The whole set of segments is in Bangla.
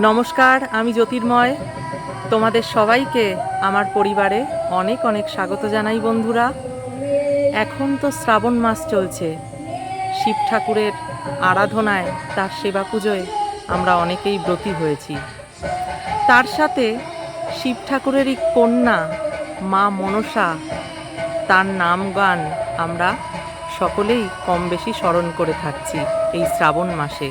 নমস্কার, আমি জ্যোতির্ময়। তোমাদের সবাইকে আমার পরিবারে অনেক অনেক স্বাগত জানাই বন্ধুরা। এখন তো শ্রাবণ মাস চলছে। শিব ঠাকুরের আরাধনায়, তার সেবা পুজোয় আমরা অনেকেই ব্রতী হয়েছি। তার সাথে শিব ঠাকুরেরই কন্যা, মা মনসা, তার নাম গান আমরা সকলেই কম বেশি স্মরণ করে থাকছি এই শ্রাবণ মাসে।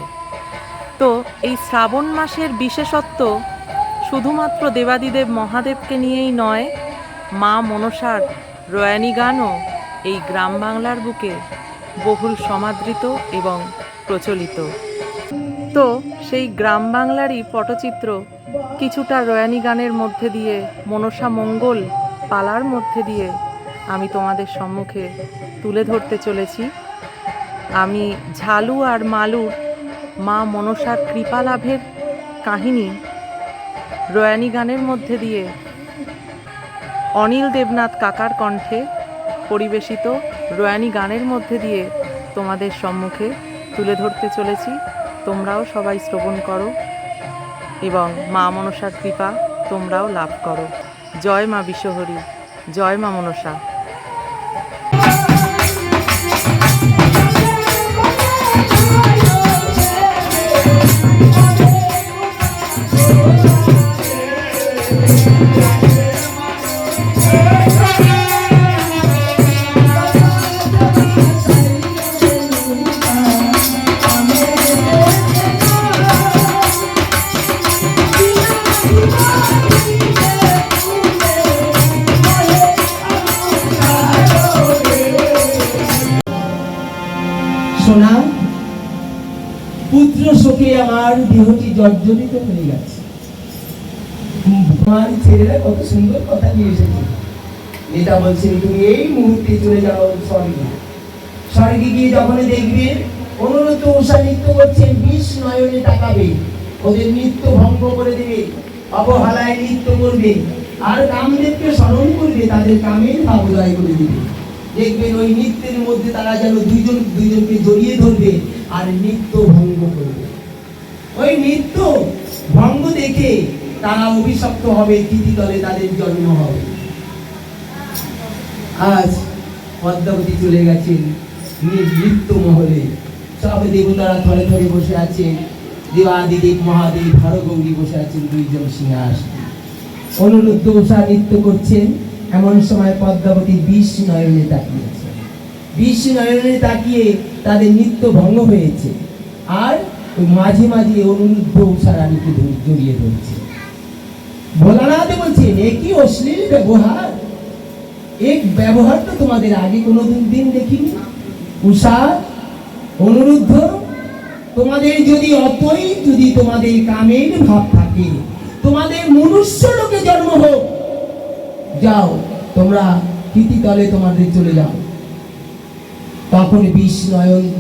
তো এই শ্রাবণ মাসের বিশেষত্ব শুধুমাত্র দেবাদিদেব মহাদেবকে নিয়েই নয়, মা মনসার রয়ানি গানও এই গ্রাম বাংলার বুকে বহুল সমাদৃত এবং প্রচলিত। তো সেই গ্রাম বাংলারই পটচিত্র কিছুটা রয়ানি গানের মধ্যে দিয়ে, মনসা মঙ্গল পালার মধ্যে দিয়ে আমি তোমাদের সম্মুখে তুলে ধরতে চলেছি। আমি ঝালু আর মালুর মা মনসার কৃপা লাভের কাহিনী রয়ানি গানের মধ্যে দিয়ে অনিল দেবনাথ কাকার কণ্ঠে পরিবেশিত রয়ানি গানের মধ্যে দিয়ে তোমাদের সম্মুখে তুলে ধরতে চলেছি। তোমরাও সবাই শ্রবণ করো এবং মা মনসার কৃপা তোমরাও লাভ করো। জয় মা বিশ্বহরি, জয় মা মনসা। শোকে দেহটি জর্জরিত হয়ে গেছে। আমার ছেলেরা কত সুন্দর কথা নিয়ে এসেছে। এটা বলছেন, তুমি এই মুহূর্তে চলে যাও স্বর্গে। স্বর্গে গিয়ে যখন দেখবে অনুরত উষা নৃত্য করছেন বিষ নয়নে তাকাবে। ওদের নৃত্য ভঙ্গ করে দেবে, অবহেলায় নৃত্য করবে, আর কামদেবকে স্মরণ করবে, তাদের কামের ভাব উদয় করে দিবে। দেখবেন ওই নৃত্যের মধ্যে তারা যেন দুইজন, দুইজনকে জড়িয়ে ধরবে আর নৃত্য ভঙ্গ করবে। ওই নৃত্য ভঙ্গ দেখে তারা অভিশপ্ত হবে তিথি দলে তাদের জন্ম হবে। আজ পদ্মাবতী চলে গেছেন নৃত্য মহলে। সব দেবতারা থরে থরে বসে আছেন, দেবাদিদেব, মহাদেব, হরগৌরী বসে আছেন, দুইজন সিংহাসনে। অনুরুদ্ধ উষা নৃত্য করছেন, এমন সময় পদ্মাবতী বিষ নয়নে তাকিয়েছে বিষ নয়নে তাকিয়ে তাদের নৃত্য ভঙ্গ হয়েছে। আর মাঝে মাঝে অনুরুদ্ধ উষা রানীকে ধরে- জড়িয়ে ধরছে। ভোলানাথ বলছেন এ কি অশ্লীল ব্যবহার? এক ব্যবহার তো তোমাদের আগে কোনো দিন দেখিনি। উষা, অনুরুদ্ধ, তোমাদের যদি অতই যদি তোমাদের কামের ভাব থাকে, তোমাদের মনুষ্য লোকে জন্ম হোক। যাও, তোমরা তলে তোমাদের চলে যাও। তখন বিষ নয়ন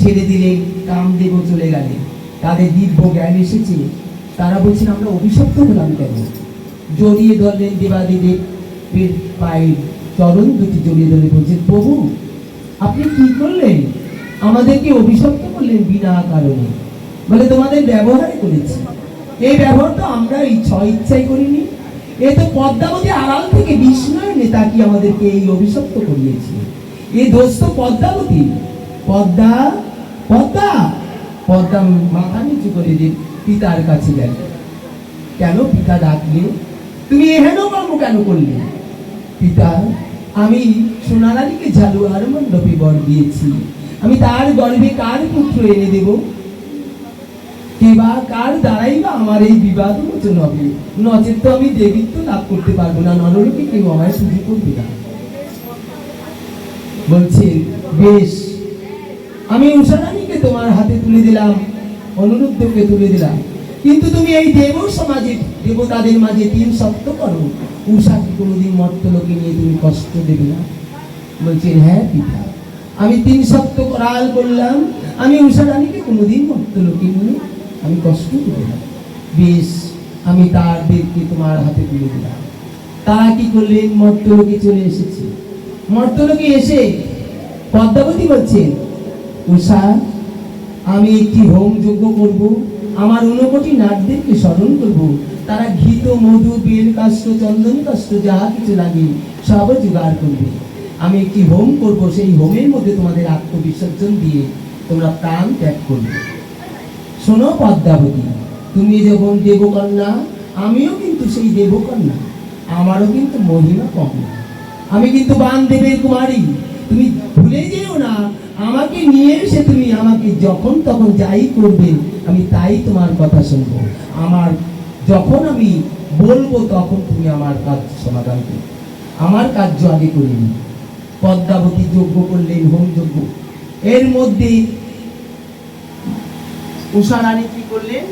ছেড়ে দিলে কামদেব চলে গেলে। তাদের দিব্য জ্ঞান এসেছে। তারা বলছেন, আমরা অভিশপ্ত হলাম কেন? জড়িয়ে ধরলেন দেবাদিদেবের পায়ের চরণ দুটি জড়িয়ে ধরে বলছেন, প্রভু, আপনি কি করলেন আমাদেরকে অভিশপ্ত করলেন বিনা কারণে। বলে তোমাদের ব্যবহার করেছি। এই ব্যবহার তো আমরা ইচ্ছা, ইচ্ছাই করিনি। এ তো পদ্মাবতী আড়াল থেকে বিষ্ণুয়নে তাকে আমাদেরকে এই অভিশপ্ত করিয়েছে। এই দোষ তো পদ্মাবতী, পদ্মা পদ্মা? পদ্মা মাথা নিচু করে যে পিতার কাছে গেল। কেন পিতা ডাকলে? তুমি এহেন কর্ম কেন করলে? পিতা, আমি সোনারানীকে ঝালুয়ার মণ্ডপে বর দিয়েছি। আমি তার গর্ভে কার পুত্র এনে দেব? কে বা কার দ্বারাই বা আমার এই বিবাদ মোচন হবে? নচেত তো আমি দেবিত্ব লাভ করতে পারব না নরলোকে কেউ আমায় সুযোগ করবে না। বলছে, বেশ আমি উষারানীকে তোমার হাতে তুলে দিলাম অনুরুদ্ধকে তুলে দিলাম। কিন্তু তুমি এই দেব সমাজে, দেবতাদের মাঝে তিন সত্য করো। উষাকে কোনোদিন মর্তলোকে নিয়ে তুমি কষ্ট দেবে না। বলছে হ্যাঁ পিতা, আমি তিন সত্য করাল করলাম আমি উষারানীকে কোনোদিন মর্তলোকে নিয়ে আমি কষ্ট দেবো না। বেশ, আমি তাদেরকে তোমার হাতে তুলে দিলাম। তারা কি করলেন? মর্তলোকে চলে এসেছে। মর্তলোকে এসে পদ্মাবতী বলছেন উষা আমি একটি হোম যজ্ঞ করব। আমার ঊনকোটি নাটদেরকে স্মরণ করব। তারা ঘিত, মধু, বেল কাষ্ট চন্দন কাষ্ট যাহা কিছু লাগে, সব জোগাড় করবে। আমি একটি হোম করব, সেই হোমের মধ্যে তোমাদের আত্মবিসর্জন দিয়ে তোমরা প্রাণ ত্যাগ করবে। শোনো, পদ্মাবতী, তুমি যখন দেবকন্যা, আমিও কিন্তু সেই দেবকন্যা, আমারও কিন্তু মহিমা কম। আমি কিন্তু বানদেবের কুমারী, তুমি ভুলে যেও না আমাকে নিয়ে এসে তুমি আমাকে যখন তখন যাই করবে, আমি তাই তোমার কথা শুনব। আমার যখন আমি বলব তখন তুমি আমার কাজ সমাধান করবে আমার কার্য আগে করিনি পদ্মাবতী যজ্ঞ করলেন, হোম যজ্ঞ। এর মধ্যে উষা রানী কি করলেন?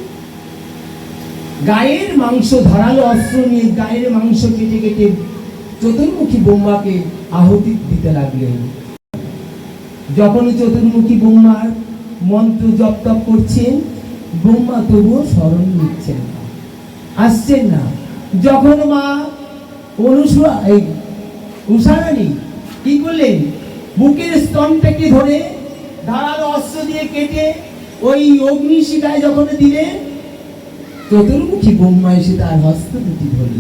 গায়ের মাংস, ধারালো অস্ত্র নিয়ে গায়ের মাংস কেটে কেটে চতুর্মুখী বোম্বাকে আহুতি দিতে লাগলেন। যখন চতুর্মুখী বোম্বার মন্ত্র জপ তপ করছেন ব্রহ্মা তবুও স্মরণ নিচ্ছেন না। আসছেন না। যখন মা অনুসরা উষারানী কি করলেন? বুকের স্তনটাকে ধরে ধারালো অস্ত্র দিয়ে কেটে ওই অগ্নি শিকায় যখন দিলেন, চতুর্মুখী বোম্মা এসে তার হস্ত দুটি ধরল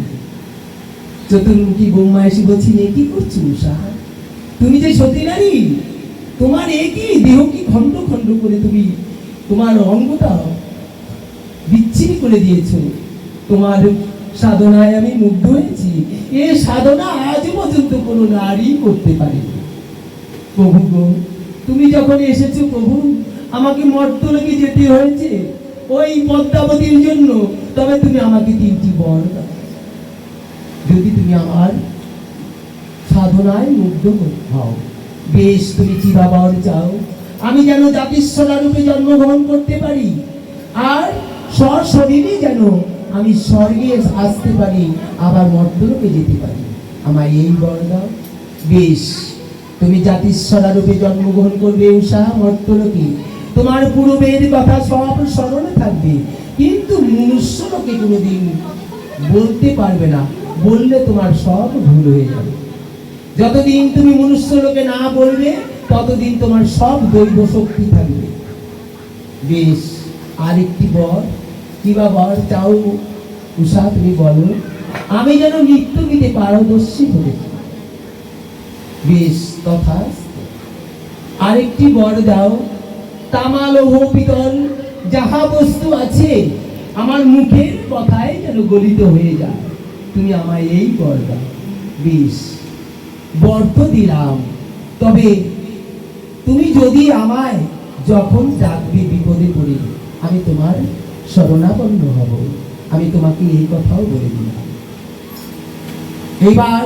চতুর্মুখী বোম্মা এসে বলছি এ কি করছ উষা? তুমি যে সতী নারী তোমার এ কি দেহ কি খণ্ড খণ্ড করে তুমি তোমার অঙ্গটা বিচ্ছিন্ন করে দিয়েছ? তোমার সাধনায় আমি মুগ্ধ হয়েছি। এ সাধনা আজ পর্যন্ত কোনো নারী করতে পারেনি। প্রভু গো, তুমি যখন এসেছ প্রভু, আমাকে মর্তলোকে যেতে হয়েছে ওই পদ্মাবতীর জন্য। তবে তুমি আমাকে তিনটি বর যদি তুমি আমার সাধনায় মুগ্ধ হও বেশ, তুমি চিরাবর চাও। আমি যেন জাতিস্বরা রূপে জন্মগ্রহণ করতে পারি। আর সশরীরে যেন আমি স্বর্গে আসতে পারি, আবার মর্তলোকে যেতে পারি। আমার এই বর দাও। বেশ, তুমি জাতিস্বরা রূপে জন্মগ্রহণ করবে উষা মর্তলোকে তোমার পূর্বের কথা সব স্মরণে থাকবে। কিন্তু মনুষ্য লোকে কোনোদিন বলতে পারবে না। বললে তোমার সব ভুল হয়ে যাবে। যতদিন তুমি মনুষ্য লোকে না বলবে, ততদিন তোমার সব দৈব শক্তি থাকবে। বেশ, আরেকটি বর। কিবা বর? চাও, উষা, তুমি বলো। আমি যেন নৃত্য গীতে পারদর্শী হতে বেশ, তথা আরেকটি বর দাও। তামা লৌহ পিতল যাহা বস্তু আছে, আমার মুখের কথায় যেন গলিত হয়ে যায়। তুমি আমায় এই বর দাও। বেশ। বর তো দিলাম। তবে তুমি যদি আমায় যখন ডাকবে বিপদে পড়ে, আমি তোমার শরণাপন্ন হব। আমি তোমাকে এই কথাও বলে দিলাম। এবার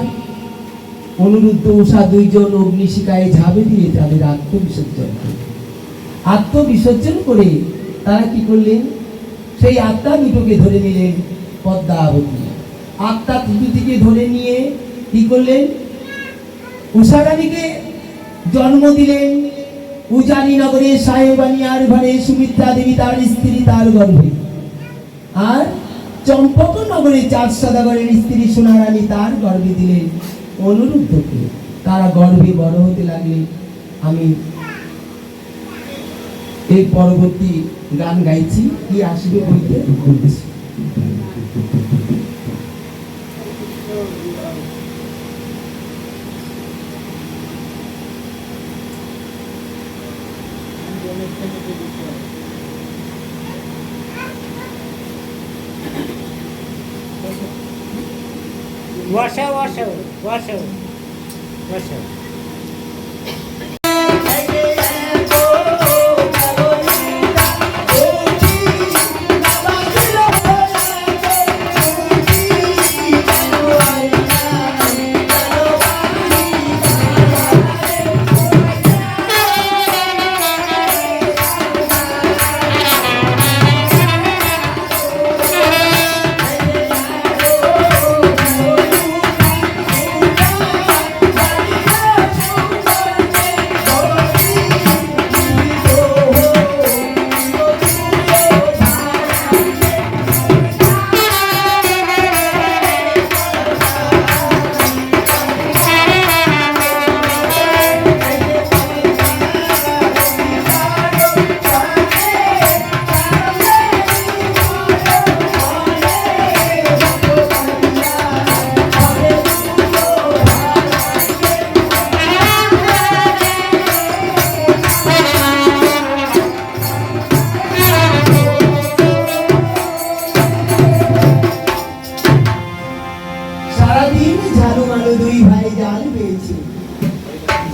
অনুরুদ্ধ উষা দুইজন অগ্নিশিকায় ঝাঁপে দিয়ে তাদের আত্মবিসর্জন। আত্মবিসর্জন করে তারা কি করলেন? সেই আত্মা দুটোকে ধরে নিলেন পদ্মাবতী। আত্মা দুটিকে ধরে নিয়ে কি করলেন? উষারানীকে জন্ম দিলেন উজানি নগরে সাহেবানী আর ঘরে সুমিত্রা দেবী তার স্ত্রী তার গর্ভে। আর চম্পক নগরে চাঁদ সদাগরের স্ত্রী সোনারানী তার গর্ভে দিলেন। অনুরুদ্ধকে তারা গর্ভে বড় হতে লাগলে আমি এর পরবর্তী গান গাইছি, কি আসবে বলছি 我收我收我收我收。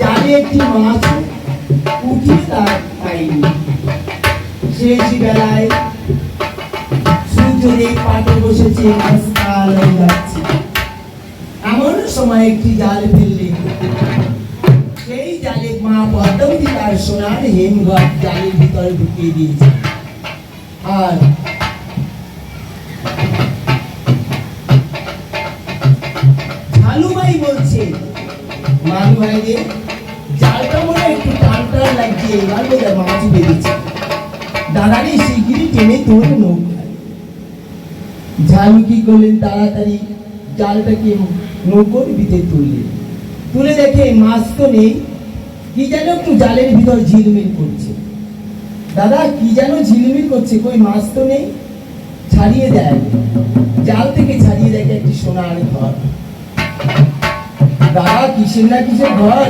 যারে একটি মাছ উঠে তার পাইনি শেষ বেলায় সূর্যরে পাটে বসেছে আজকাল হয়ে যাচ্ছে। এমন সময় একটি জাল ফেললে। সেই জালে মা পদ্মাবতী তার সোনার হিমঘর জালের ভিতরে ঢুকিয়ে দিয়েছে। আর জালটা মনে একটু টান টান লাগছে এবার বোধ মাছ বেরিয়েছে দাদারে শিগগিরই টেনে তোর করলেন তাড়াতাড়ি? জালটাকে নৌকোর ভিতরে তুললেন। তুলে দেখে মাছ তো নেই। কি যেন একটু জালের ভিতর ঝিলমিল করছে। দাদা, কি যেন ঝিলমিল করছে? কই, মাছ তো নেই? ছাড়িয়ে দেয়। জাল থেকে ছাড়িয়ে দেখে একটি সোনার ঘর। দাদা, কিসের না কিসের ঘর?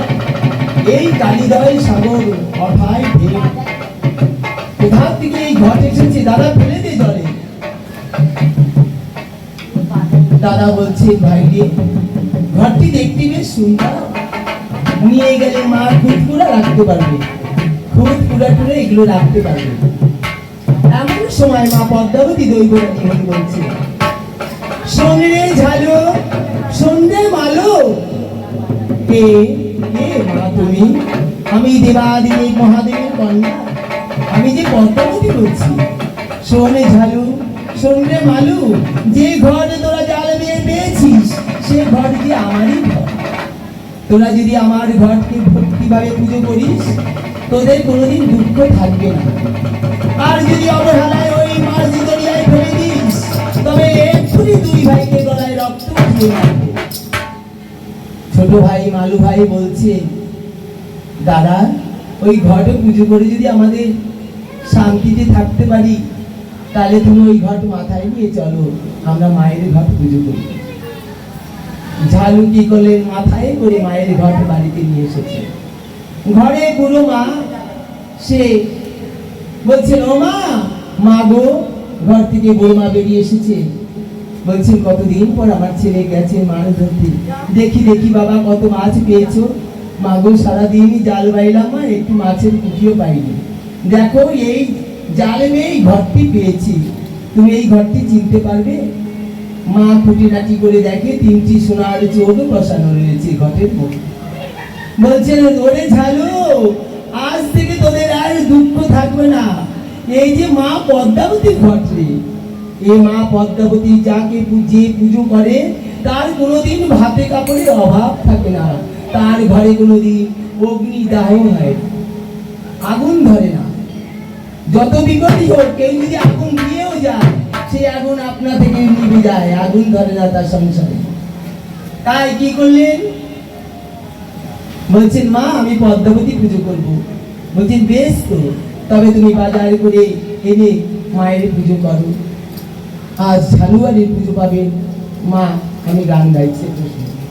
এই কালিদয় সাগর, অথায় ঢেউ কোথা থেকে এই ঘট এসেছে? দাদা, ফেলে দে জলে। দাদা বলছে ভাইরে ঘরটি দেখতে বেশ সুন্দর। নিয়ে গেলে মা খুঁতকুড়া রাখতে পারবে। খুঁতকুড়া টুড়ে এগুলো রাখতে পারবে। এমন সময় মা পদ্মাবতী দৈবরানী বলছে রে ঝালো রে মালো কে? কে মা তুমি? আমি দেবাদিদেব মহাদেবের কন্যা। আমি যে পদ্মাবতী বলছি। শোনে ঝালু, শোন রে মালু, যে ঘরে তোরা জাল বিয়ে পেয়েছিস, সে ঘর কি আমারই ঘর তোরা যদি আমার ঘরকে ভক্তিভাবে পুজো করিস, তোদের কোনোদিন দুঃখ থাকবে না। আর যদি অবহেলায় ওই দরিয়ায় ফেলে দিস, তবে এক্ষুনি দুই ভাইকে গলায় রক্ত উঠিয়ে মারবো। ছোট ভাই, মালু ভাই বলছে, দাদা, ওই ঘটে পুজো করে যদি আমাদের শান্তিতে থাকতে পারি, তাহলে তুমি ওই ঘট মাথায় নিয়ে চলো, আমরা মায়ের ঘট পুজো করি। ঝালু কি করলেন মাথায় করে মায়ের ঘট বাড়িতে নিয়ে এসেছে। ঘরে পুরো মা, সে বলছেন ও মা মা গো, ঘর থেকে বৌমা বেরিয়ে এসেছে। বলছেন কতদিন পর আমার ছেলে গেছে মাছ ধরতে দেখি দেখি বাবা, কত মাছ পেয়েছ? মা গো, সারাদিনই জাল বাইলাম মা একটু মাছের কুটিও পাইনি। দেখো, এই জালে এই ঘরটি পেয়েছি। তুমি এই ঘরটি চিনতে পারবে? মা খুঁটিনাটি করে দেখে তিনটি সোনার চোখ বসানো রয়েছে ঘটের মধ্যে বলছেন ওরে ঝালু, আজ থেকে তোদের আর দুঃখ থাকবে না। এই যে মা পদ্মাবতী ঘটে এই মা পদ্মাবতী যাকে যে পুজো করে, তার কোনোদিন ভাতে কাপড়ের অভাব থাকে না। তার ঘরে কোনোদিন অগ্নি দাহ হয় আগুন ধরে না। যত হোক, কেউ যদি আগুন দিয়েও যায় সেই আগুন আপনা থেকে নিভে যায়। আগুন ধরে না তার সংসারে। তাই কি করলেন? বলছেন, মা, আমি পদ্মাবতী পুজো করব। বলছেন, বেশ তো। তবে তুমি বাজার করে এনে মায়ের পুজো করো। আজ ঝালুয়ারির পুজো পাবে মা আমি গান গাইছি শুনুন।